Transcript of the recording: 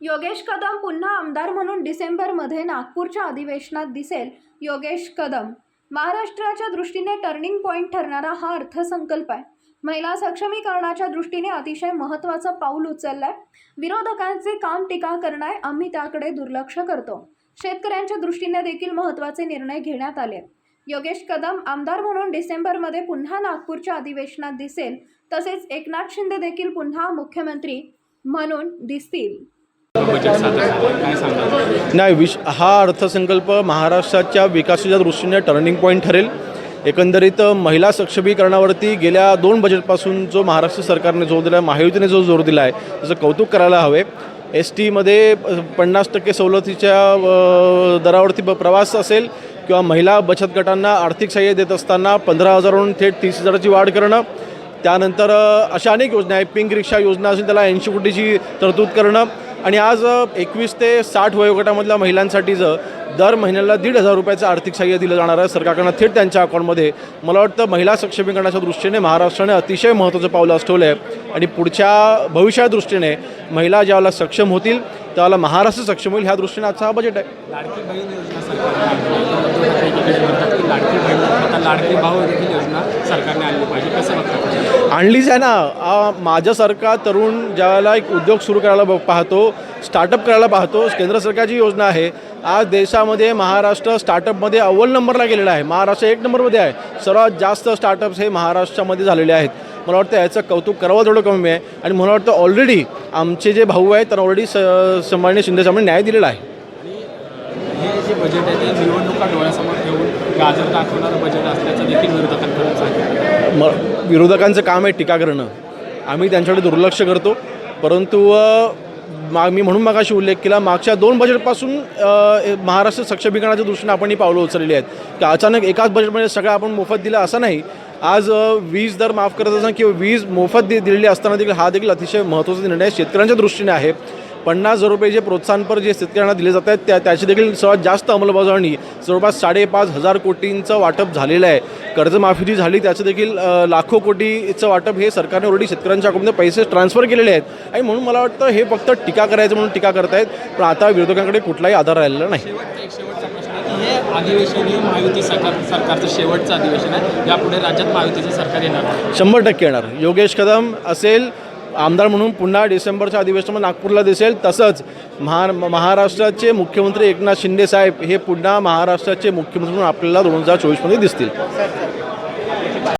योगेश कदम पुन्हा आमदार म्हणून डिसेंबरमध्ये नागपूरच्या अधिवेशनात दिसेल. योगेश कदम महाराष्ट्राच्या दृष्टीने टर्निंग पॉईंट ठरणारा हा अर्थसंकल्प आहे. महिला सक्षमीकरणाच्या दृष्टीने अतिशय महत्त्वाचं पाऊल उचललंय. विरोधकांचे काम टीका करणाय आम्ही त्याकडे दुर्लक्ष करतो. शेतकऱ्यांच्या दृष्टीने देखील महत्त्वाचे निर्णय घेण्यात आले. योगेश कदम आमदार म्हणून डिसेंबरमध्ये पुन्हा नागपूरच्या अधिवेशनात दिसेल. तसेच एकनाथ शिंदे देखील पुन्हा मुख्यमंत्री म्हणून दिसतील. बजेट सादर झालं काय सांगाल नाही विश हा अर्थसंकल्प महाराष्ट्राच्या विकासाच्या दृष्टीने टर्निंग पॉईंट ठरेल. एकंदरीत महिला सक्षमीकरणावरती गेल्या दोन बजेटपासून जो महाराष्ट्र सरकारने जोर दिला आहे महायुतीने जो जोर दिला आहे त्याचं कौतुक करायला हवे. एस टीमध्ये पन्नास टक्के सवलतीच्या दरावरती ब- प्रवास असेल किंवा महिला बचत गटांना आर्थिक सहाय्य देत असताना पंधरा हजारहून थेट तीस हजाराची वाढ करणं. त्यानंतर अशा अनेक योजना आहेत. पिंक रिक्षा योजना असेल त्याला ऐंशी कोटीची तरतूद करणं. आणि आज एकवीस ते साठ वयोगटामधल्या महिलांसाठीचं दर महिन्याला दीड हजार रुपयाचं आर्थिक सहाय्य दिलं जाणार आहे सरकारकडनं थेट त्यांच्या अकाउंटमध्ये. मला वाटतं महिला सक्षमीकरणाच्या दृष्टीने महाराष्ट्राने अतिशय महत्त्वाचं पाऊल असठवलं आहे आणि पुढच्या भविष्याच्या दृष्टीने महिला ज्यावेळेला सक्षम होतील त्यावेळेला महाराष्ट्र सक्षम होईल ह्या दृष्टीने आजचा हा बजेट आहे. आणलीच आहे ना. माझ्यासारखा तरुण ज्यावेळेला एक उद्योग सुरू करायला पाहतो स्टार्टअप करायला पाहतो केंद्र सरकारची योजना आहे. आज देशामध्ये महाराष्ट्र स्टार्टअपमध्ये अव्वल नंबरला गेलेला आहे. महाराष्ट्र एक नंबरमध्ये आहे. सर्वात जास्त स्टार्टअप्स हे महाराष्ट्रामध्ये झालेले आहेत. मला वाटतं याचं कौतुक करावं थोडं कमी आहे. आणि मला वाटतं ऑलरेडी आमचे जे भाऊ आहेत त्यांना ऑलरेडी स संभाळणे शिंदे साहेबांनी न्याय दिलेला आहे. हे जे बजेट आहे ते निवडणुका डोळ्यासमोर ठेवून गाजर दाखवणारं बजेट असल्याचं देखील विरोधकांकडून सांगितलं. विरोधकांचं काम आहे टीका करणं. आम्ही त्यांच्याकडे दुर्लक्ष करतो. परंतु मा मी म्हणून मगाशी उल्लेख केला मागच्या दोन बजेटपासून महाराष्ट्र सक्षमीकरणाच्या दृष्टीने आपण ही पावलं उचललेली आहेत. की अचानक एकाच बजेटमध्ये सगळं आपण मोफत दिलं असं नाही. आज वीज दर माफ करत असताना किंवा वीज मोफत दि दिलेली असताना देखील हा देखील अतिशय महत्त्वाचा निर्णय शेतकऱ्यांच्या दृष्टीने आहे. पन्नास हजार रुपये जे प्रोत्साहनपर जे शेतकऱ्यांना दिले जात आहेत त्या त्याची देखील सर्वात जास्त अंमलबजावणी जवळपास साडेपाच हजार कोटींचं वाटप झालेलं आहे. कर्जमाफी जी झाली त्याचं देखील लाखो कोटीचं वाटप हे सरकारने ऑलरेडी शेतकऱ्यांच्या अकाउंटमध्ये पैसे ट्रान्सफर केलेले आहेत. आणि म्हणून मला वाटतं हे फक्त टीका करायचं म्हणून टीका करतायत पण आता विरोधकांकडे कुठलाही आधार राहिलेला नाही. हे अधिवेशन हे महायुती सरकार सरकारचं शेवटचं अधिवेशन आहे यापुढे राज्यात महायुतीचं सरकार येणार शंभर टक्के येणार. योगेश कदम असेल आमदार म्हणून पुन्हा डिसेंबरच्या अधिवेशनामध्ये नागपूरला दिसेल. तसंच महा महाराष्ट्राचे मुख्यमंत्री एकनाथ शिंदे साहेब हे पुन्हा महाराष्ट्राचे मुख्यमंत्री म्हणून आपल्याला दोन हजार चोवीसमध्ये दिसतील.